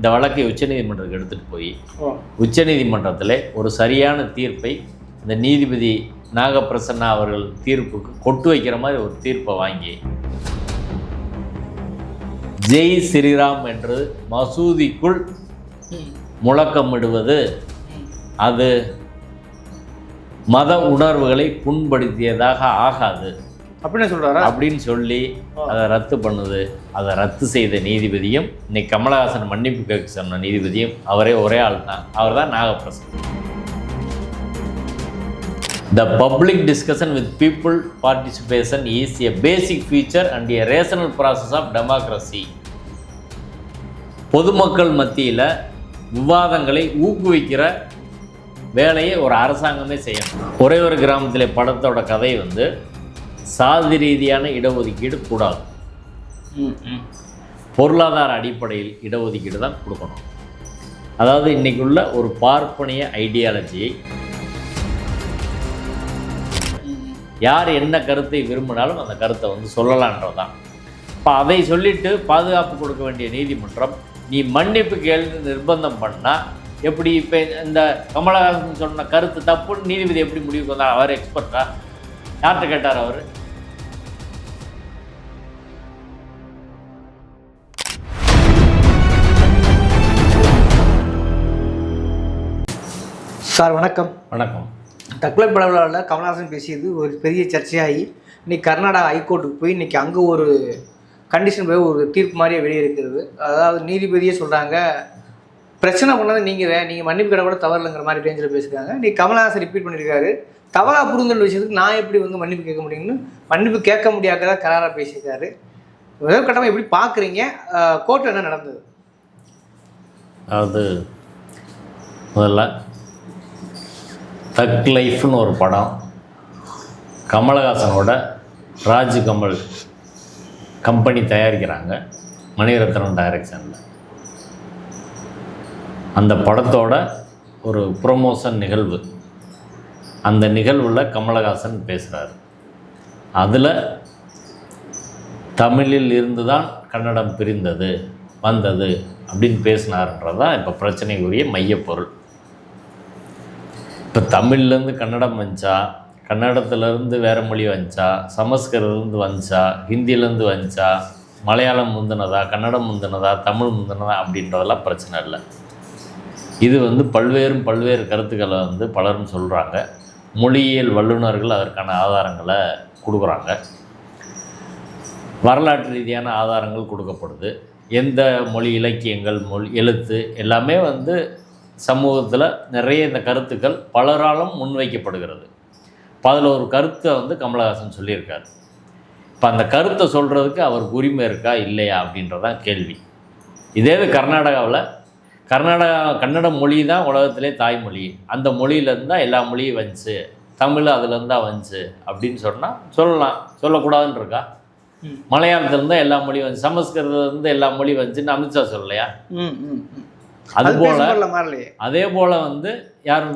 இந்த வழக்கை உச்சநீதிமன்றத்துக்கு எடுத்துகிட்டு போய் உச்சநீதிமன்றத்தில் ஒரு சரியான தீர்ப்பை இந்த நீதிபதி நாகப்பிரசன்னா அவர்கள் தீர்ப்புக்கு கொட்டு வைக்கிற மாதிரி ஒரு தீர்ப்பை வாங்கி ஜெய் ஸ்ரீராம் என்று மசூதிக்குள் முழக்கமிடுவது அது மத உணர்வுகளை புண்படுத்தியதாக ஆகாது. அப்படின்னு சொல்றாரா? அப்படின்னு சொல்லி அதை ரத்து பண்ணுது. அதை ரத்து செய்த நீதிபதியும் இன்னைக்கு கமலஹாசன் மன்னிப்பு கேட்க சொன்ன நீதிபதியும் அவரே ஒரே ஆள் தான் அவர் தான் Nagaprasan. The public discussion with people participation is a basic feature and a rational process of democracy பொதுமக்கள் மத்தியில் விவாதங்களை ஊக்குவிக்கிற வேலையை ஒரு அரசாங்கமே செய்யணும். ஒரே ஒரு கிராமத்தில் படத்தோட கதை வந்து சாதி ரீதியான இடஒதுக்கீடு கூடாது. பொருளாதார அடிப்படையில் இடஒதுக்கீடு தான் கொடுக்கணும். அதாவது இன்னைக்கு உள்ள ஒரு பார்ப்பனிய ஐடியாலஜியை யார் என்ன கருத்தை விரும்பினாலும் அந்த கருத்தை வந்து சொல்லலான்றதான் இப்போ அதை சொல்லிட்டு பாதுகாப்பு கொடுக்க வேண்டிய நீதிமன்றம் நீ மன்னிப்பு கேள்வி நிர்பந்தம் பண்ணால் எப்படி இப்போ இந்த கமலஹாசன் சொன்ன கருத்து தப்புன்னு நீதிபதி எப்படி முடிவுக்கு வந்தார் அவர் எக்ஸ்பர்ட்டா யார்கிட்ட கேட்டார் அவர்? சார் வணக்கம். வணக்கம். தற்கொலை படவிழாவில் கமல்ஹாசன் பேசியது ஒரு பெரிய சர்ச்சையாகி இன்னைக்கு கர்நாடகா ஹைகோர்ட்டுக்கு போய் இன்னைக்கு அங்கே ஒரு கண்டிஷன் போய் ஒரு தீர்ப்பு மாதிரியே வெளியிருக்கிறது. அதாவது நீதிபதியே சொல்கிறாங்க பிரச்சனை பண்ணது நீங்கள் நீங்கள் மன்னிப்பு கடை கூட தவறில்லைங்கிற மாதிரி ரேஞ்சில் பேசுகிறாங்க நீ கமல்ஹாசன் ரிப்பீட் பண்ணியிருக்காரு. தவறா புரிந்துள்ள விஷயத்துக்கு நான் எப்படி வந்து மன்னிப்பு கேட்க முடியும்னு மன்னிப்பு கேட்க முடியாததா கராராக பேசியிருக்காரு. முதல் கட்டமாக எப்படி பார்க்குறீங்க கோர்ட்டில் என்ன நடந்தது? அதாவது முதல்ல தக் லைஃப்னு ஒரு படம். கமலஹாசனோட ராஜ் கமல் கம்பெனி தயாரிக்கிறாங்க மணிரத்னம் டைரக்ஷனில் அந்த படத்தோட ஒரு ப்ரொமோஷன் நிகழ்வு. அந்த நிகழ்வில் கமலஹாசன் பேசுகிறார் அதில் தமிழில் இருந்து தான் கன்னடம் பிரிந்தது வந்தது அப்படின்னு பேசினார்ன்றதான் இப்போ பிரச்சனைக்குரிய மையப்பொருள். இப்போ தமிழ்லேருந்து கன்னடம் வந்துச்சா? கன்னடத்துலேருந்து வேறு மொழி வந்துச்சா? சமஸ்கிருதத்துலேருந்து வந்துச்சா? ஹிந்திலேருந்து வந்துச்சா? மலையாளம் முந்தினதா? கன்னடம் முந்தினதா? தமிழ் முந்தினதா? அப்படின்றதெல்லாம் பிரச்சனை இல்லை. இது வந்து பல்வேறு பல்வேறு கருத்துக்களை வந்து பலரும் சொல்கிறாங்க மொழியியல் வல்லுநர்கள் அதற்கான ஆதாரங்களை கொடுக்குறாங்க. வரலாற்று ரீதியான ஆதாரங்கள் கொடுக்கப்படுது. எந்த மொழி இலக்கியங்கள் மொழி எழுத்து எல்லாமே வந்து சமூகத்தில் நிறைய இந்த கருத்துக்கள் பலராலும் முன்வைக்கப்படுகிறது. இப்போ அதில் ஒரு கருத்தை வந்து கமலஹாசன் சொல்லியிருக்காரு. இப்போ அந்த கருத்தை சொல்கிறதுக்கு அவருக்கு உரிமை இருக்கா இல்லையா அப்படின்றதான் கேள்வி. இதே இது கர்நாடகாவில் கர்நாடகா கன்னட மொழி தான் உலகத்திலே தாய்மொழி. அந்த மொழியிலேருந்து தான் எல்லா மொழியும் வந்துச்சு. தமிழ் அதுலேருந்து தான் வந்துச்சு அப்படின்னு சொன்னால் சொல்லலாம். சொல்லக்கூடாதுன்னு இருக்கா. மலையாளத்துலேருந்து எல்லா மொழியும் வந்து சமஸ்கிருதத்துலேருந்து எல்லா மொழியும் வந்துச்சுன்னு அமித்ஷா சொல்லலையா? பேசும்போதுல மாறலையே. அதே போல் வந்து யார்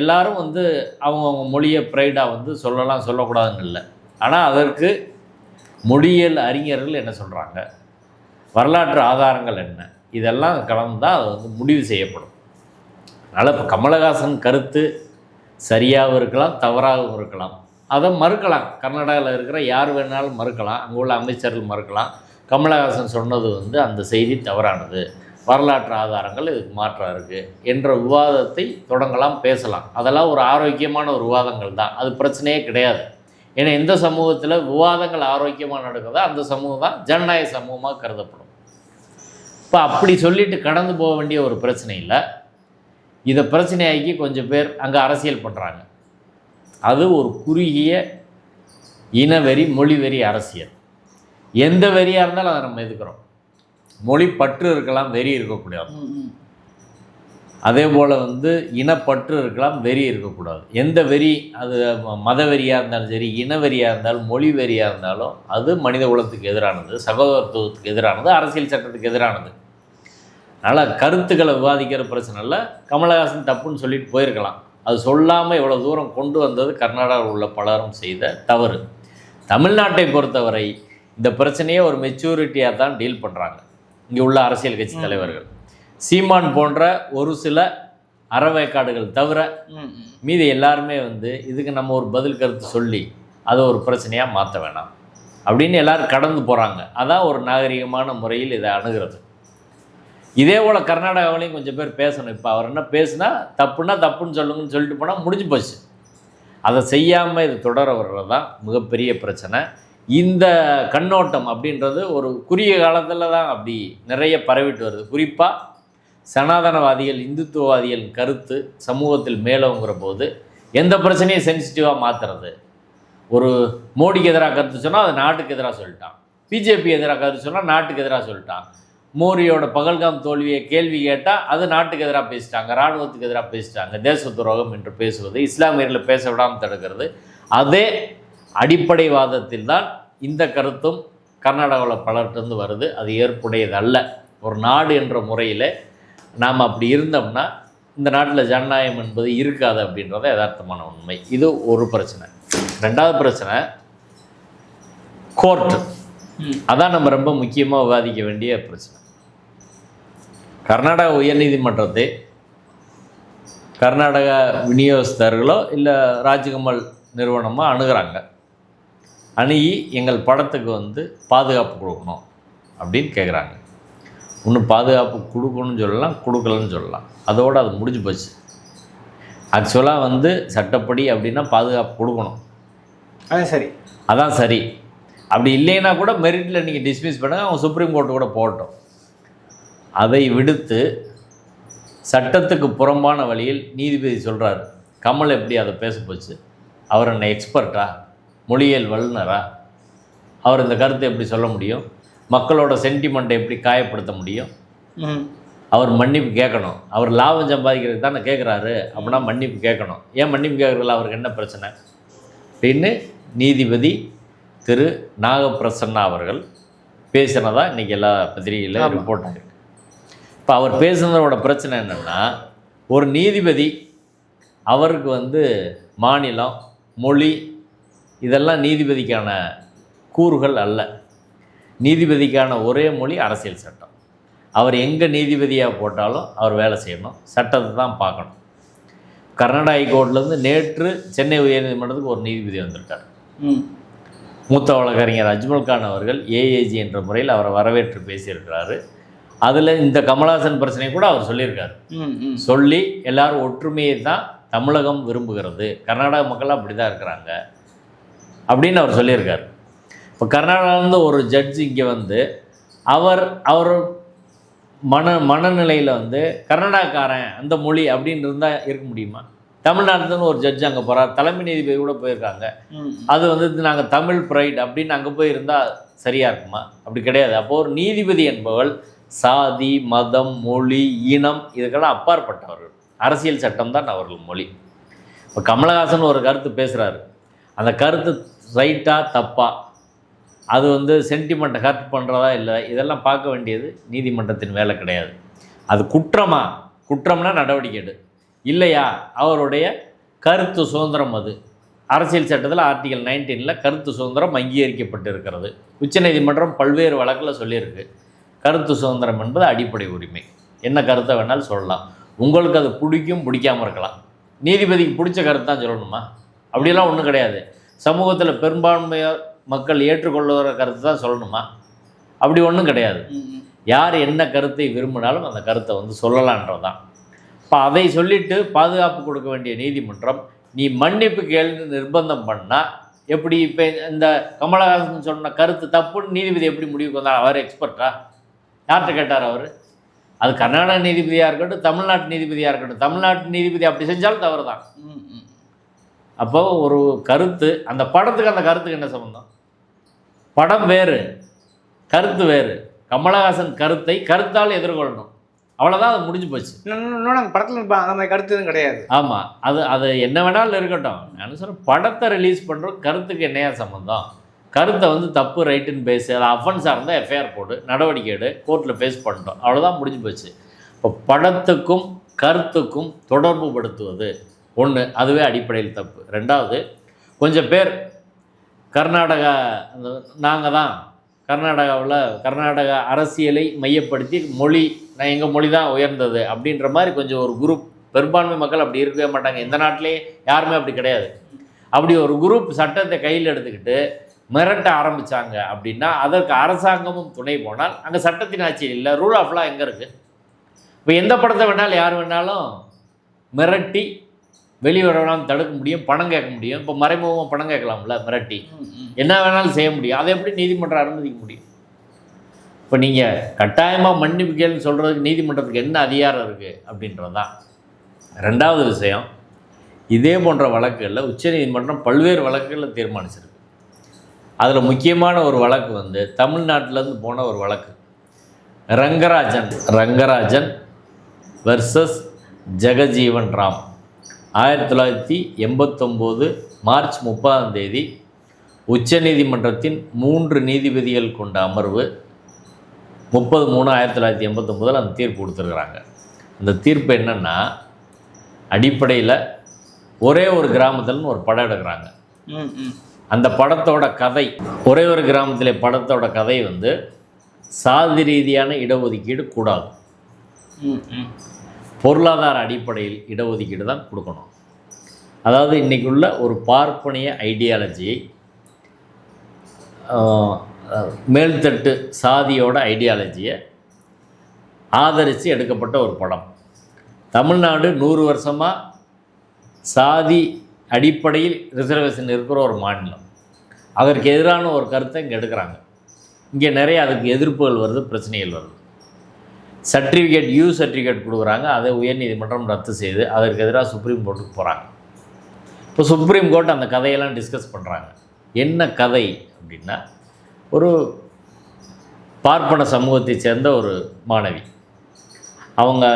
எல்லாரும் வந்து அவங்கவுங்க மொழியை ப்ரைடாக வந்து சொல்லலாம் சொல்லக்கூடாதுன்னு இல்லை ஆனால் அதற்கு மொழியியல் அறிஞர்கள் என்ன சொல்கிறாங்க வரலாற்று ஆதாரங்கள் என்ன? இதெல்லாம் கலந்தால் அது வந்து முடிவு செய்யப்படும். அதனால் இப்போ கமலஹாசன் கருத்து சரியாகவும் இருக்கலாம் தவறாகவும் இருக்கலாம். அதை மறுக்கலாம். கர்நாடகாவில் இருக்கிற யார் வேணாலும் மறுக்கலாம். அங்கே உள்ள அமைச்சர்கள் மறுக்கலாம். கமலஹாசன் சொன்னது வந்து அந்த செய்தி தவறானது. வரலாற்று ஆதாரங்கள் இதுக்கு மாற்றம் இருக்குது என்ற விவாதத்தை தொடங்கலாம் பேசலாம். அதெல்லாம் ஒரு ஆரோக்கியமான ஒரு விவாதங்கள் தான். அது பிரச்சனையே கிடையாது. ஏன்னா எந்த சமூகத்தில் விவாதங்கள் ஆரோக்கியமாக நடக்குதோ அந்த சமூகம் தான் ஜனநாயக சமூகமாக கருதப்படும். இப்போ அப்படி சொல்லிட்டு கடந்து போக வேண்டிய ஒரு பிரச்சனை இல்லை. இதை பிரச்சனையாக்கி கொஞ்சம் பேர் அங்கே அரசியல் பண்ணுறாங்க அது ஒரு குறுகிய இனவெறி மொழிவெறி அரசியல். எந்த வெறியாக இருந்தாலும் அதை நம்ம எதுக்குறோம் மொழி பற்று இருக்கலாம் வெறி இருக்கக்கூடாது. அதே போல் வந்து இனப்பற்று இருக்கலாம் வெறி இருக்கக்கூடாது. எந்த வெறி அது மத வெறியாக இருந்தாலும் சரி இன வெறியாக இருந்தாலும் மொழி வெறியாக இருந்தாலும் அது மனித குலத்துக்கு எதிரானது சகோதரத்துவத்துக்கு எதிரானது அரசியல் சட்டத்துக்கு எதிரானது. அதனால் கருத்துக்களை விவாதிக்கிற பிரச்சனை இல்லை. கமலஹாசன் தப்புன்னு சொல்லிட்டு போயிருக்கலாம். அது சொல்லாமல் இவ்வளோ தூரம் கொண்டு வந்தது கர்நாடகாவில் உள்ள பலரும் செய்த தவறு. தமிழ்நாட்டை பொறுத்தவரை இந்த பிரச்சனையை ஒரு மெச்சூரிட்டியாக தான் டீல் பண்ணுறாங்க இங்கே உள்ள அரசியல் கட்சி தலைவர்கள். சீமான் போன்ற ஒரு சில அறவேக்காடுகள் தவிர. மீதி எல்லாருமே வந்து இதுக்கு நம்ம ஒரு பதில் கருத்து சொல்லி அதை ஒரு பிரச்சனையாக மாற்ற வேணாம் அப்படின்னு எல்லாரும் கடந்து போகிறாங்க அதான் ஒரு நாகரிகமான முறையில் இதை அணுகிறது. இதே போல் கர்நாடகாவிலையும் கொஞ்சம் பேர் பேசணும். இப்போ அவர் என்ன பேசுனா தப்புன்னா தப்புன்னு சொல்லுங்கன்னு சொல்லிட்டு போனால் முடிஞ்சு போச்சு. அதை செய்யாமல் இது தொடர வர்றது தான் மிகப்பெரிய பிரச்சனை. இந்த கண்ணோட்டம் அப்படின்றது ஒரு குறுகிய காலத்தில் தான் அப்படி நிறைய பரவிட்டு வருது. குறிப்பாக சனாதனவாதிகள் இந்துத்துவவாதிகள் கருத்து சமூகத்தில் மேலோங்கிற போது எந்த பிரச்சனையும் சென்சிட்டிவாக மாற்றுறது ஒரு மோடிக்கு எதிராக கருத்து சொன்னால் அது நாட்டுக்கு எதிராக சொல்லிட்டான். பிஜேபி எதிராக கருத்து சொன்னால் நாட்டுக்கு எதிராக சொல்லிட்டான். மோடியோட பகல்காம் தோல்வியை கேள்வி கேட்டால் அது நாட்டுக்கு எதிராக பேசிட்டாங்க. இராணுவத்துக்கு எதிராக பேசிட்டாங்க. தேச துரோகம் என்று பேசுவது இஸ்லாமியர்களை பேச விடாமல் தடுக்கிறது. அதே அடிப்படைவாதத்தில் தான் இந்த கருத்தும் கர்நாடகாவில் பலர்கிட்டருந்து வருது. அது ஏற்புடையதல்ல. ஒரு நாடு என்ற முறையில் நாம் அப்படி இருந்தோம்னா இந்த நாட்டில் ஜனநாயகம் என்பது இருக்காது அப்படின்றத யதார்த்தமான உண்மை. இது ஒரு பிரச்சனை. ரெண்டாவது பிரச்சனை கோர்ட்டு. அதான் நம்ம ரொம்ப முக்கியமாக விவாதிக்க வேண்டிய பிரச்சனை. கர்நாடக உயர்நீதிமன்றத்தை கர்நாடக விநியோகஸ்தர்களோ இல்லை ராஜ்கமல் நிறுவனமோ அணுகுறாங்க. அணுகி எங்கள் படத்துக்கு வந்து பாதுகாப்பு கொடுக்கணும் அப்படின்னு கேட்குறாங்க இன்னும் பாதுகாப்பு கொடுக்கணும்னு சொல்லலாம் கொடுக்கலன்னு சொல்லலாம். அதோடு அது முடிஞ்சு போச்சு. ஆக்சுவலாக வந்து சட்டப்படி அப்படின்னா பாதுகாப்பு கொடுக்கணும். அதான் சரி. அதான் சரி. அப்படி இல்லைன்னா கூட மெரிட்டில் நீங்கள் டிஸ்மிஸ் பண்ணுங்க அவங்க சுப்ரீம் கோர்ட்டு கூட போகட்டும். அதை விடுத்து சட்டத்துக்கு புறம்பான வழியில் நீதிபதி சொல்கிறார் கமல் எப்படி அதை பேச போச்சு? அவர் என்ன எக்ஸ்பர்ட்டா மொழியியல் வல்லுனரா? அவர் இந்த கருத்தை எப்படி சொல்ல முடியும்? மக்களோட சென்டிமெண்ட்டை எப்படி காயப்படுத்த முடியும்? அவர் மன்னிப்பு கேட்கணும். அவர் லாபம் சம்பாதிக்கிறது தானே கேட்குறாரு. அப்படின்னா மன்னிப்பு கேட்கணும். ஏன் மன்னிப்பு கேட்குறதுல அவருக்கு என்ன பிரச்சனை? அப்படின்னு நீதிபதி திரு நாகப்பிரசன்னா அவர்கள் பேசினதா இன்றைக்கி எல்லா பத்திரிகையில். ரிப்போர்ட் ஆகிருக்கு இப்போ அவர் பேசுனதோட பிரச்சனை என்னென்னா ஒரு நீதிபதி அவருக்கு வந்து மாநிலம் மொழி இதெல்லாம் நீதிபதிக்கான கூறுகள் அல்ல. நீதிபதிக்கான ஒரே மொழி அரசியல் சட்டம். அவர் எங்கே நீதிபதியாக போட்டாலும் அவர் வேலை செய்யணும். சட்டத்தை தான் பார்க்கணும். கர்நாடகா ஹைகோர்ட்லேருந்து நேற்று சென்னை உயர்நீதிமன்றத்துக்கு ஒரு நீதிபதி வந்திருக்கார். மூத்த வழக்கறிஞர் அஜ்மல் கான் அவர்கள் ஏஏஜி என்ற முறையில் அவரை வரவேற்று பேசியிருக்கிறாரு. அதில் இந்த கமலஹாசன் பிரச்சனை கூட அவர் சொல்லியிருக்காரு. சொல்லி எல்லாரும் ஒற்றுமையை தான் தமிழகம் விரும்புகிறது. கர்நாடக மக்கள் அப்படி தான் இருக்கிறாங்க. அப்படின்னு அவர் சொல்லியிருக்காரு. இப்போ கர்நாடகாவிலேருந்து ஒரு ஜட்ஜ் இங்கே வந்து அவர் அவர் மன மனநிலையில் வந்து கர்நாடகாக்காரன் அந்த மொழி அப்படின்னு இருந்தால் இருக்க முடியுமா? தமிழ்நாட்டுன்னு ஒரு ஜட்ஜ் அங்கே போகிறார் தலைமை நீதிபதி கூட போயிருக்காங்க. அது வந்து நாங்கள் தமிழ் ப்ரைட் அப்படின்னு அங்கே போய் இருந்தால் சரியாக இருக்குமா? அப்படி கிடையாது. அப்போது ஒரு நீதிபதி என்பவள் சாதி மதம் மொழி இனம் இதுக்கெல்லாம் அப்பாற்பட்டவர்கள். அரசியல் சட்டம் தான் அவர்கள் மொழி. இப்போ கமலஹாசன் ஒரு கருத்து பேசுகிறாரு அந்த கருத்து ரைட்டா தப்பா? அது வந்து சென்டிமெண்ட்டை ஹர்ட் பண்ணுறதா இல்லை இதெல்லாம் பார்க்க வேண்டியது நீதிமன்றத்தின் வேலை கிடையாது. அது குற்றமா? குற்றம்னா நடவடிக்கை எடு. இல்லையா? அவருடைய கருத்து சுதந்திரம் அது. அரசியல் சட்டத்தில் ஆர்டிகல் நைன்டீனில் கருத்து சுதந்திரம் அங்கீகரிக்கப்பட்டு இருக்கிறது உச்சநீதிமன்றம் பல்வேறு வழக்கில் சொல்லியிருக்கு. கருத்து சுதந்திரம் என்பது அடிப்படை உரிமை. என்ன கருத்தை வேணாலும் சொல்லலாம். உங்களுக்கு அது பிடிக்கும் பிடிக்காம இருக்கலாம். நீதிபதிக்கு பிடிச்ச கருத்து தான் சொல்லணுமா? அப்படியெல்லாம் ஒன்றும் கிடையாது. சமூகத்தில் பெரும்பான்மையார் மக்கள் ஏற்றுக்கொள்ளுகிற கருத்து தான் சொல்லணுமா? அப்படி ஒன்றும் கிடையாது. யார் என்ன கருத்தை விரும்பினாலும் அந்த கருத்தை வந்து சொல்லலான்றதான் இப்போ அதை சொல்லிட்டு பாதுகாப்பு கொடுக்க வேண்டிய நீதிமன்றம் நீ மன்னிப்பு கேள்வி நிர்பந்தம் பண்ணால் எப்படி இப்போ இந்த கமலஹாசன் சொன்ன கருத்து தப்புன்னு நீதிபதி எப்படி முடிவுக்கு வந்தார்? அவர் எக்ஸ்பர்ட்டா யார்கிட்ட கேட்டார் அவர்? அது கர்நாடக நீதிபதியாக இருக்கட்டும் தமிழ்நாட்டு நீதிபதியாக இருக்கட்டும் தமிழ்நாட்டு நீதிபதி அப்படி செஞ்சாலும் தவறு தான் அப்போ ஒரு கருத்து அந்த படத்துக்கு அந்த கருத்துக்கு என்ன சம்மந்தம் படம் வேறு கருத்து வேறு. கமலஹாசன் கருத்தை கருத்தால் எதிர்கொள்ளணும். அவ்வளோதான் அது முடிஞ்சு போச்சு. நாங்கள் படத்தில் மாதிரி கருத்து எதுவும் கிடையாது. ஆமாம் அது அது என்ன வேணாலும் இருக்கட்டும். நான் சொல்கிறேன் படத்தை ரிலீஸ் பண்ணுறோம் கருத்துக்கு என்னையா சம்மந்தம் கருத்தை வந்து தப்பு ரைட்டுன்னு பேசு அது அஃபென்ஸாக இருந்தால் எஃப்ஐஆர் போடு நடவடிக்கை எடு கோர்ட்டில் ஃபேஸ் பண்ணிட்டோம். அவ்வளோதான் முடிஞ்சு போச்சு. இப்போ படத்துக்கும் கருத்துக்கும் தொடர்பு படுத்துவது ஒன்று அதுவே அடிப்படையில் தப்பு. ரெண்டாவது கொஞ்சம் பேர் கர்நாடகா அந்த நாங்கள் தான் கர்நாடகாவில் கர்நாடக அரசியலை மையப்படுத்தி மொழி நான் எங்கள் மொழி தான் உயர்ந்தது அப்படின்ற மாதிரி கொஞ்சம் ஒரு குரூப் பெரும்பான்மை மக்கள் அப்படி இருக்கவே மாட்டாங்க. இந்த நாட்டிலேயே யாருமே அப்படி கிடையாது. அப்படி ஒரு குரூப் சட்டத்தை கையில் எடுத்துக்கிட்டு மிரட்ட ஆரம்பித்தாங்க அப்படின்னா அதற்கு அரசாங்கமும் துணை போனால் அங்கே சட்டத்தின் ஆட்சி இல்லை ரூல் ஆஃப் லா எங்கே இருக்குது இப்போ எந்த படத்தை வேணாலும் யார் வேணாலும் மிரட்டி வெளிவர வேணாலும் தடுக்க முடியும் பணம் கேட்க முடியும். இப்போ மறைமுகமாக பணம் கேட்கலாம்ல மிரட்டி. என்ன வேணாலும் செய்ய முடியும். அதை எப்படி நீதிமன்றம் அனுமதிக்க முடியும்? இப்போ நீங்கள் கட்டாயமாக மன்னிப்பு கேள்வி சொல்கிறதுக்கு நீதிமன்றத்துக்கு என்ன அதிகாரம் இருக்குது அப்படின்றது தான் ரெண்டாவது விஷயம் இதே போன்ற வழக்குகளில் உச்சநீதிமன்றம் பல்வேறு வழக்குகளில் தீர்மானிச்சிருக்கு. அதில் முக்கியமான ஒரு வழக்கு வந்து தமிழ்நாட்டிலேருந்து போன ஒரு வழக்கு. ரங்கராஜன் ரங்கராஜன் வெர்சஸ் ஜெகஜீவன் ராம். ஆயிரத்தி தொள்ளாயிரத்தி எண்பத்தொம்போது மார்ச் முப்பதாம் தேதி உச்சநீதிமன்றத்தின் மூன்று நீதிபதிகள் கொண்ட அமர்வு முப்பது மூணு ஆயிரத்தி தொள்ளாயிரத்தி எண்பத்தொம்போதில் அந்த தீர்ப்பு கொடுத்துருக்குறாங்க. அந்த தீர்ப்பு என்னென்னா அடிப்படையில் ஒரே ஒரு கிராமத்தில்னு ஒரு படம் எடுக்கிறாங்க. அந்த படத்தோட கதை ஒரே ஒரு கிராமத்திலே படத்தோட கதை வந்து சாதி ரீதியான இடஒதுக்கீடு கூடாது. பொருளாதார அடிப்படையில் இடஒதுக்கீடு தான் கொடுக்கணும். அதாவது இன்றைக்கி உள்ள ஒரு பார்ப்பனிய ஐடியாலஜியை மேல்தட்டு சாதியோட ஐடியாலஜியை ஆதரித்து எடுக்கப்பட்ட ஒரு படம். தமிழ்நாடு நூறு வருஷமாக சாதி அடிப்படையில் ரிசர்வேஷன் இருக்கிற ஒரு மாநிலம். அதற்கு எதிரான ஒரு கருத்தை இங்கே எடுக்கிறாங்க. இங்கே நிறைய அதுக்கு எதிர்ப்புகள் வருது பிரச்சனைகள் வருது. சர்டிஃபிகேட் யூ சர்டிஃபிகேட் கொடுக்குறாங்க. அதை உயர்நீதிமன்றம் ரத்து செய்து அதற்கு எதிராக சுப்ரீம் கோர்ட்டுக்கு போகிறாங்க இப்போ சுப்ரீம் கோர்ட் அந்த கதையெல்லாம் டிஸ்கஸ் பண்ணுறாங்க என்ன கதை அப்படின்னா ஒரு பார்ப்பன சமூகத்தைச் சேர்ந்த ஒரு மாணவி. அவங்க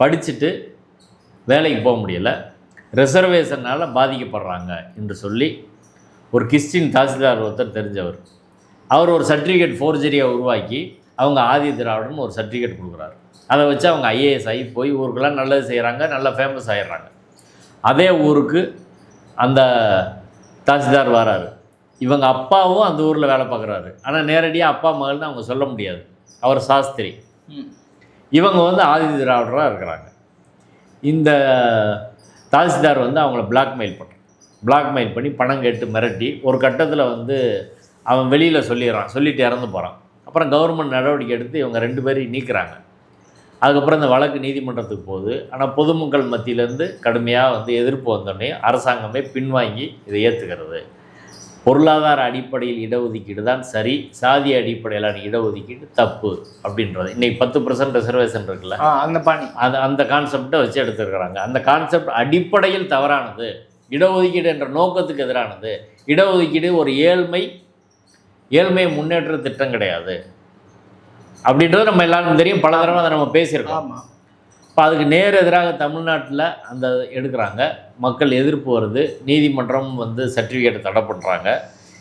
படிச்சுட்டு வேலைக்கு போக முடியல. ரிசர்வேஷனால் பாதிக்கப்படுறாங்க என்று சொல்லி ஒரு கிறிஸ்டின் தாசில்தார் ஒருத்தர் தெரிஞ்சவர். அவர் ஒரு சர்டிஃபிகேட் ஃபோர்ஜரியை உருவாக்கி அவங்க ஆதி திராவிடன் ஒரு சர்டிஃபிகேட் கொடுக்குறாரு. அதை வச்சு அவங்க ஐஏஎஸ் ஆகி போய் ஊருக்கெல்லாம் நல்லது செய்கிறாங்க நல்லா ஃபேமஸ் ஆகிடுறாங்க அதே ஊருக்கு அந்த தாசில்தார் வராரு. இவங்க அப்பாவும் அந்த ஊரில் வேலை பார்க்குறாரு. ஆனால் நேரடியாக அப்பா மகள்னு அவங்க சொல்ல முடியாது. அவர் சாஸ்திரி. இவங்க வந்து ஆதி திராவிடராக இருக்கிறாங்க. இந்த தாசில்தார் வந்து அவங்கள பிளாக்மெயில் பண்ணுறான் பிளாக்மெயில் பண்ணி பணம் கேட்டு மிரட்டி ஒரு கட்டத்தில் வந்து அவன் வெளியில் சொல்லிடுறான் சொல்லிட்டு இறந்து போகிறான் அப்புறம் கவர்மெண்ட் நடவடிக்கை எடுத்து இவங்க ரெண்டு பேரையும் நீக்குறாங்க. அதுக்கப்புறம் இந்த வழக்கு நீதிமன்றத்துக்கு போகுது. ஆனால் பொதுமக்கள் மத்தியிலேருந்து கடுமையாக வந்து எதிர்ப்பு வந்தோடனே அரசாங்கமே பின்வாங்கி இதை ஏற்றுக்கிறது பொருளாதார அடிப்படையில் இடஒதுக்கீடு தான் சரி. சாதி அடிப்படையிலான இடஒதுக்கீடு தப்பு அப்படின்றது. இன்னைக்கு பத்து பர்சன்ட் ரிசர்வேஷன் இருக்குல்ல? அந்த பாணி. அது அந்த கான்செப்டை வச்சு எடுத்துருக்குறாங்க. அந்த கான்செப்ட் அடிப்படையில் தவறானது. இடஒதுக்கீடு என்ற நோக்கத்துக்கு எதிரானது. இடஒதுக்கீடு ஒரு ஏழ்மை ஏழ்மை முன்னேற்ற திட்டம் கிடையாது. அப்படின்றது நம்ம எல்லாருக்கும் தெரியும். பல தடவை அதை நம்ம பேசியிருக்கோம். இப்போ அதுக்கு நேர் எதிராக தமிழ்நாட்டில் அந்த எடுக்கிறாங்க. மக்கள் எதிர்ப்பு வருது. நீதிமன்றம் வந்து சர்டிஃபிகேட்டை தடை பண்ணுறாங்க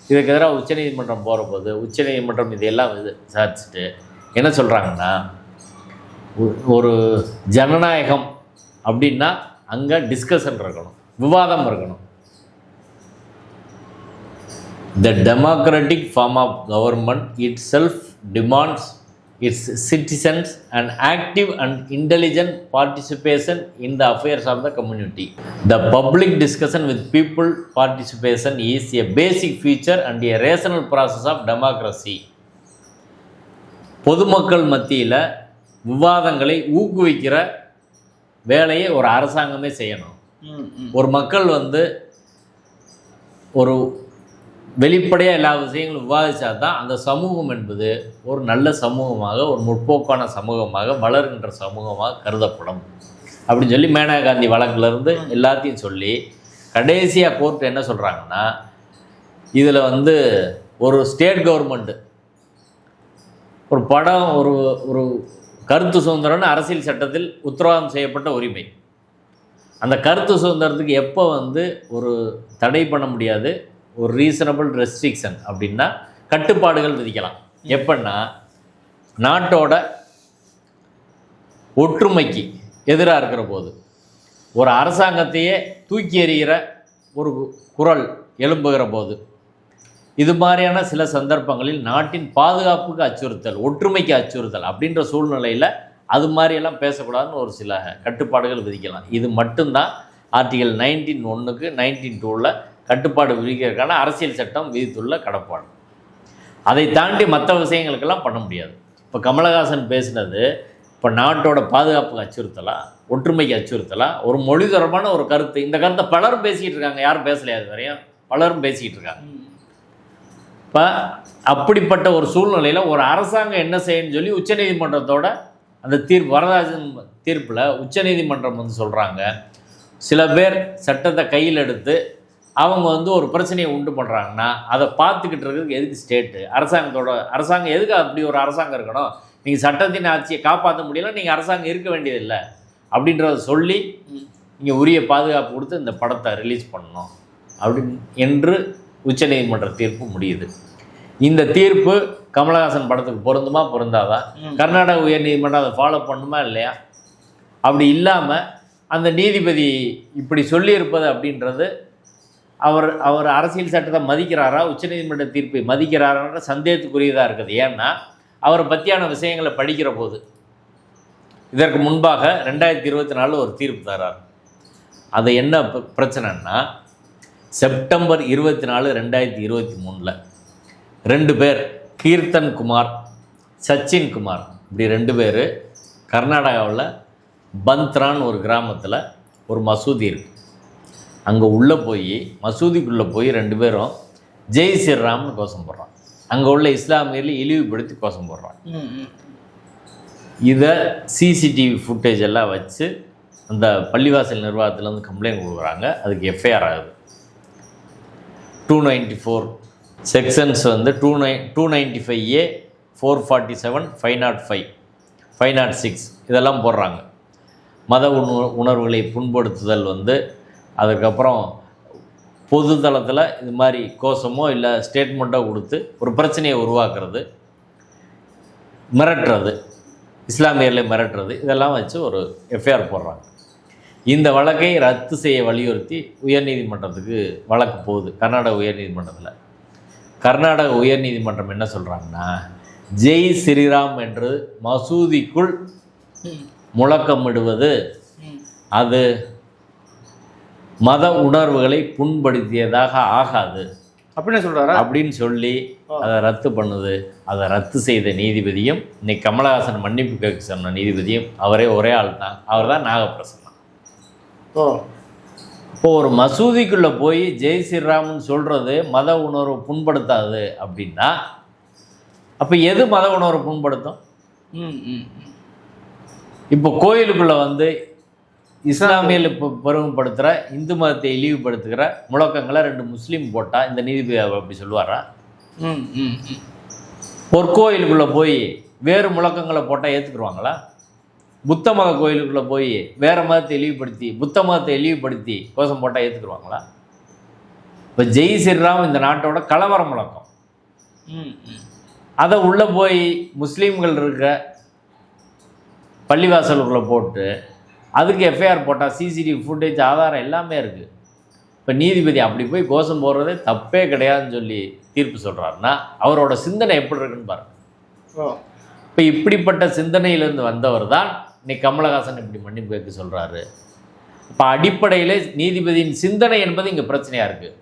இதுக்கு எதிராக உச்சநீதிமன்றம் போகிற போது உச்சநீதிமன்றம் இதையெல்லாம் இது விசாரிச்சுட்டு என்ன சொல்கிறாங்கன்னா ஒரு ஜனநாயகம் அப்படின்னா அங்கே டிஸ்கஷன் இருக்கணும். விவாதம் இருக்கணும். The democratic form of government itself demands its citizens an active and intelligent participation in the affairs of the community. The public discussion with people participation is a basic feature and a rational process of democracy. பொதுமக்கள் மத்தியில் விவாதங்களை ஊக்குவிக்கிற வேலையை ஒரு அரசாங்கமே செய்யணும் ஒரு மக்கள் வந்து ஒரு வெளிப்படையாக எல்லா விஷயங்களும் விவாதித்தா தான் அந்த சமூகம் என்பது ஒரு நல்ல சமூகமாக ஒரு முற்போக்கான சமூகமாக வளர்கின்ற சமூகமாக கருதப்படும். அப்படின்னு சொல்லி மேனகா காந்தி வழக்கிலிருந்து எல்லாத்தையும் சொல்லி கடைசியாக கோர்ட் என்ன சொல்கிறாங்கன்னா இதில் வந்து ஒரு ஸ்டேட் கவர்மெண்ட்டு ஒரு படம் ஒரு ஒரு கருத்து சுதந்திரம்னு அரசியல் சட்டத்தில் உத்தரவாதம் செய்யப்பட்ட உரிமை. அந்த கருத்து சுதந்திரத்துக்கு எப்போ வந்து ஒரு தடை பண்ண முடியாது? ஒரு ரீசனபிள் ரெஸ்ட்ரிக்ஷன் அப்படின்னா கட்டுப்பாடுகள் விதிக்கலாம். எப்படின்னா நாட்டோட ஒற்றுமைக்கு எதிராக இருக்கிற போது ஒரு அரசாங்கத்தையே தூக்கி எறிகிற ஒரு குரல் எழும்புகிற போது இது மாதிரியான சில சந்தர்ப்பங்களில் நாட்டின் பாதுகாப்புக்கு அச்சுறுத்தல் ஒற்றுமைக்கு அச்சுறுத்தல் அப்படின்ற சூழ்நிலையில் அது மாதிரியெல்லாம் பேசக்கூடாதுன்னு ஒரு சில கட்டுப்பாடுகள் விதிக்கலாம். இது மட்டும்தான் ஆர்டிகல் நைன்டீன் ஒன்றுக்கு நைன்டீன் டூவில் கட்டுப்பாடு விதிக்கிறதுக்கான அரசியல் சட்டம் விதித்துள்ள கடப்பாடு. அதை தாண்டி மற்ற விஷயங்களுக்கெல்லாம் பண்ண முடியாது. இப்போ கமலஹாசன் பேசினது இப்போ நாட்டோட பாதுகாப்புக்கு அச்சுறுத்தலா? ஒற்றுமைக்கு அச்சுறுத்தலா? ஒரு மொழி தொடர்பான ஒரு கருத்து. இந்த கருத்தை பலரும் பேசிக்கிட்டு இருக்காங்க. யாரும் பேசலையா அது வரையும்? பலரும் பேசிக்கிட்டு இருக்காங்க. இப்போ அப்படிப்பட்ட ஒரு சூழ்நிலையில் ஒரு அரசாங்கம் என்ன செய்யணும்னு சொல்லி உச்சநீதிமன்றத்தோட அந்த தீர்ப்பு வரதாஜன் தீர்ப்பில் உச்சநீதிமன்றம் வந்து சொல்கிறாங்க சில பேர் சட்டத்தை கையில் எடுத்து அவங்க வந்து ஒரு பிரச்சனையை உண்டு பண்ணுறாங்கன்னா அதை பார்த்துக்கிட்டு இருக்கிறதுக்கு எதுக்கு ஸ்டேட்டு அரசாங்கத்தோட அரசாங்கம் எதுக்கு அப்படி ஒரு அரசாங்கம் இருக்கணும்? நீங்கள் சட்டத்தின் ஆட்சியை காப்பாற்ற முடியல நீங்கள் அரசாங்கம் இருக்க வேண்டியதில்லை. அப்படின்றத சொல்லி நீங்கள் உரிய பாதுகாப்பு கொடுத்து இந்த படத்தை ரிலீஸ் பண்ணணும். அப்படின்னு என்று உச்சநீதிமன்ற தீர்ப்பு முடியுது. இந்த தீர்ப்பு கமலஹாசன் படத்துக்கு பொருந்துமா? பொருந்தாதா? ம். கர்நாடக உயர்நீதிமன்றம் அதை ஃபாலோ பண்ணுமா இல்லையா? அப்படி இல்லாமல் அந்த நீதிபதி இப்படி சொல்லியிருப்பது அப்படின்றது அவர் அவர் அரசியல் சட்டத்தை மதிக்கிறாரா? உச்சநீதிமன்ற தீர்ப்பை மதிக்கிறாரான்ற சந்தேகத்துக்குரியதாக இருக்குது. ஏன்னா அவரை பற்றியான விஷயங்களை படிக்கிற போது இதற்கு முன்பாக ரெண்டாயிரத்தி இருபத்தி நாலில் ஒரு தீர்ப்பு தரார். அது என்ன பிரச்சனைன்னா செப்டம்பர் இருபத்தி நாலு ரெண்டாயிரத்தி இருபத்தி மூணில் ரெண்டு பேர் கீர்த்தன் குமார் சச்சின் குமார் இப்படி ரெண்டு பேர் கர்நாடகாவில் பந்த்ரான் ஒரு கிராமத்தில் ஒரு மசூதி இருக்குது அங்கே உள்ளே போய் மசூதிக்குள்ளே போய் ரெண்டு பேரும் ஜெய் ஸ்ரீராம்னு கோஷம் போடுறான் அங்கே உள்ள இஸ்லாமியர்களை இழிவுபடுத்தி கோஷம் போடுறான் இதை சிசிடிவி ஃபுட்டேஜ் எல்லாம் வச்சு அந்த பள்ளிவாசல் நிர்வாகத்துலேருந்து கம்ப்ளைண்ட் கொடுக்குறாங்க. அதுக்கு எஃப்ஐஆர் ஆகுது. டூ நைன்ட்டி ஃபோர் செக்ஷன்ஸ் வந்து two nine two ninety five A four forty seven five nought five five nought six இதெல்லாம் போடுறாங்க. மத உணர்வுகளை புண்படுத்துதல் வந்து அதுக்கப்புறம் பொது தளத்தில் இது மாதிரி கோஷமோ இல்லை ஸ்டேட்மெண்ட்டோ கொடுத்து ஒரு பிரச்சனையை உருவாக்குறது மிரட்டுறது இஸ்லாமியர்களை மிரட்டுறது இதெல்லாம் வச்சு ஒரு எஃப்ஐஆர் போடுறாங்க. இந்த வழக்கை ரத்து செய்ய வலியுறுத்தி உயர்நீதிமன்றத்துக்கு வழக்கு போகுது கர்நாடக உயர்நீதிமன்றத்தில். கர்நாடக உயர்நீதிமன்றம் என்ன சொல்கிறாங்கன்னா ஜெய் ஸ்ரீராம் என்று மசூதிக்குள் முழக்கமிடுவது அது மத உணர்வுகளை புண்படுத்தியதாக ஆகாது. அப்படின்னு சொல்கிறாரா அப்படின்னு சொல்லி அதை ரத்து பண்ணுது. அதை ரத்து செய்த நீதிபதியும் இன்னைக்கு கமலஹாசன் மன்னிப்பு கேட்க சொன்ன நீதிபதியும் அவரே ஒரே ஆள் தான் அவர் தான் நாகப்பிரசன்னா. ஓ. இப்போ ஒரு மசூதிக்குள்ளே போய் ஜெய் ஸ்ரீராம்னு சொல்கிறது மத உணர்வை புண்படுத்தாது அப்படின்னா அப்போ எது மத உணர்வை புண்படுத்தும்? ம் ம் ம். இப்போ கோயிலுக்குள்ளே வந்து இஸ்லாமியல் இப்போ பெருமைப்படுத்துகிற இந்து மதத்தை இழிவுபடுத்துகிற முழக்கங்களை ரெண்டு முஸ்லீம் போட்டால் இந்த நீதிபதி அப்படி சொல்லுவாரா? பொற்கோயிலுக்குள்ளே போய் வேறு முழக்கங்களை போட்டால் ஏற்றுக்குருவாங்களா புத்த மத கோயிலுக்குள்ளே போய் வேறு மதத்தை இழிவுபடுத்தி புத்த மதத்தை இழிவுபடுத்தி கோஷம் போட்டால் ஏற்றுக்குருவாங்களா இப்போ ஜெய் ஸ்ரீராம் இந்த நாட்டோட கலவர முழக்கம். அதை உள்ளே போய் முஸ்லீம்கள் இருக்க பள்ளிவாசலுக்குள்ளே போட்டு அதுக்கு எஃப்ஐஆர் போட்டால் சிசிடிவி ஃபுட்டேஜ் ஆதாரம் எல்லாமே இருக்குது இப்போ நீதிபதி அப்படி போய் கோஷம் போடுறதே தப்பே கிடையாதுன்னு சொல்லி தீர்ப்பு சொல்கிறாருன்னா அவரோட சிந்தனை எப்படி இருக்குன்னு பாருங்க. இப்போ இப்படிப்பட்ட சிந்தனையிலேருந்து வந்தவர் தான் இன்னைக்கு கமலஹாசன் இப்படி மன்னிப்பு கேட்க சொல்கிறாரு இப்போ அடிப்படையில் நீதிபதியின் சிந்தனை என்பது இங்கே பிரச்சனையாக இருக்குது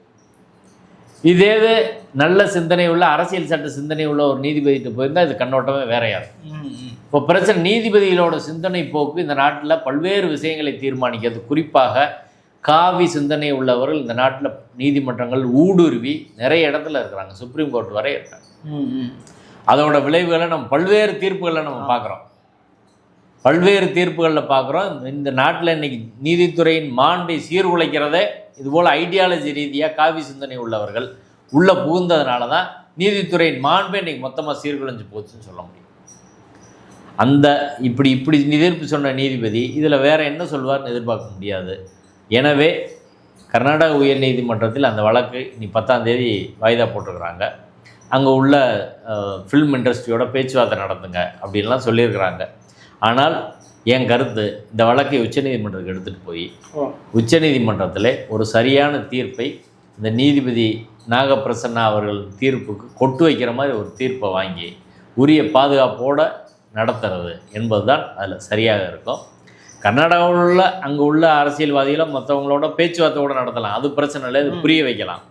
இதே இது நல்ல சிந்தனை உள்ள அரசியல் சட்ட சிந்தனை உள்ள ஒரு நீதிபதிகிட்ட போயிருந்தால் இது கண்ணோட்டமே வேறையா இருக்கும் ம் ம். இப்போ பிரச்சனை நீதிபதிகளோட சிந்தனை போக்கு இந்த நாட்டில் பல்வேறு விஷயங்களை தீர்மானிக்கிறது. குறிப்பாக காவி சிந்தனை உள்ளவர்கள் இந்த நாட்டில் நீதிமன்றங்கள் ஊடுருவி நிறைய இடத்துல இருக்கிறாங்க. சுப்ரீம் கோர்ட் வரை இருக்காங்க. அதோட விளைவுகளை நம்ம பல்வேறு தீர்ப்புகளில் நம்ம பார்க்குறோம். பல்வேறு தீர்ப்புகளில் பார்க்குறோம். இந்த நாட்டில் இன்னைக்கு நீதித்துறையின் மாண்பை சீர்குலைக்கிறதே இதுபோல் ஐடியாலஜி ரீதியாக காவி சிந்தனை உள்ளவர்கள் உள்ளே புகுந்ததுனால தான் நீதித்துறையின் மாண்பே இன்னைக்கு மொத்தமாக சீர்குலைஞ்சு போச்சுன்னு சொல்ல முடியும். அந்த இப்படி இப்படி எதிர்ப்பு சொன்ன நீதிபதி இதில் வேற என்ன சொல்வார்னு எதிர்பார்க்க முடியாது. எனவே கர்நாடக உயர் நீதிமன்றத்தில் அந்த வழக்கு இனி பத்தாம் தேதி வாய்தா போட்டிருக்கிறாங்க. அங்கே உள்ள ஃபில்ம் இண்டஸ்ட்ரியோட பேச்சுவார்த்தை நடத்துங்க அப்படின்லாம் சொல்லியிருக்கிறாங்க. ஆனால் என் கருத்து இந்த வழக்கை உச்சநீதிமன்றத்துக்கு எடுத்துகிட்டு போய் உச்சநீதிமன்றத்தில் ஒரு சரியான தீர்ப்பை இந்த நீதிபதி நாகப்பிரசன்னா அவர்கள் தீர்ப்புக்கு கொட்டு வைக்கிற மாதிரி ஒரு தீர்ப்பை வாங்கி உரிய பாதுகாப்போடு நடத்துறது என்பது தான் அதில் சரியாக இருக்கும். கர்நாடகாவில் உள்ள அங்கே உள்ள அரசியல்வாதிகளை மற்றவங்களோட பேச்சுவார்த்தை கூட நடத்தலாம். அது பிரச்சனை இல்லை அது புரிய வைக்கலாம்.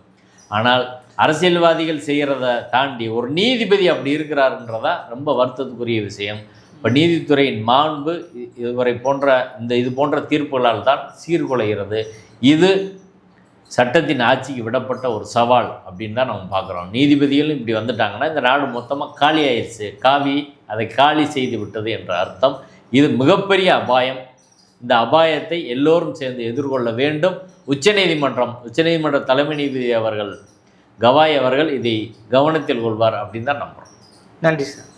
ஆனால் அரசியல்வாதிகள் செய்கிறத தாண்டி ஒரு நீதிபதி அப்படி இருக்கிறாருன்றதா ரொம்ப வருத்தத்துக்குரிய விஷயம். இப்போ நீதித்துறையின் மாண்பு இதுவரை போன்ற இந்த இது போன்ற தீர்ப்புகளால் தான் சீர்குலைகிறது. இது சட்டத்தின் ஆட்சிக்கு விடப்பட்ட ஒரு சவால் அப்படின்னு தான் நம்ம பார்க்குறோம். நீதிபதிகளும் இப்படி வந்துட்டாங்கன்னா இந்த நாடு மொத்தமாக காலி ஆயிடுச்சு காவி அதை காலி செய்து விட்டது என்ற அர்த்தம். இது மிகப்பெரிய அபாயம். இந்த அபாயத்தை எல்லோரும் சேர்ந்து எதிர்கொள்ள வேண்டும். உச்சநீதிமன்றம் உச்சநீதிமன்ற தலைமை நீதிபதி அவர்கள் கவாய் அவர்கள் இதை கவனத்தில் கொள்வார் அப்படின்னு தான் நம்புகிறோம் நன்றி சார்.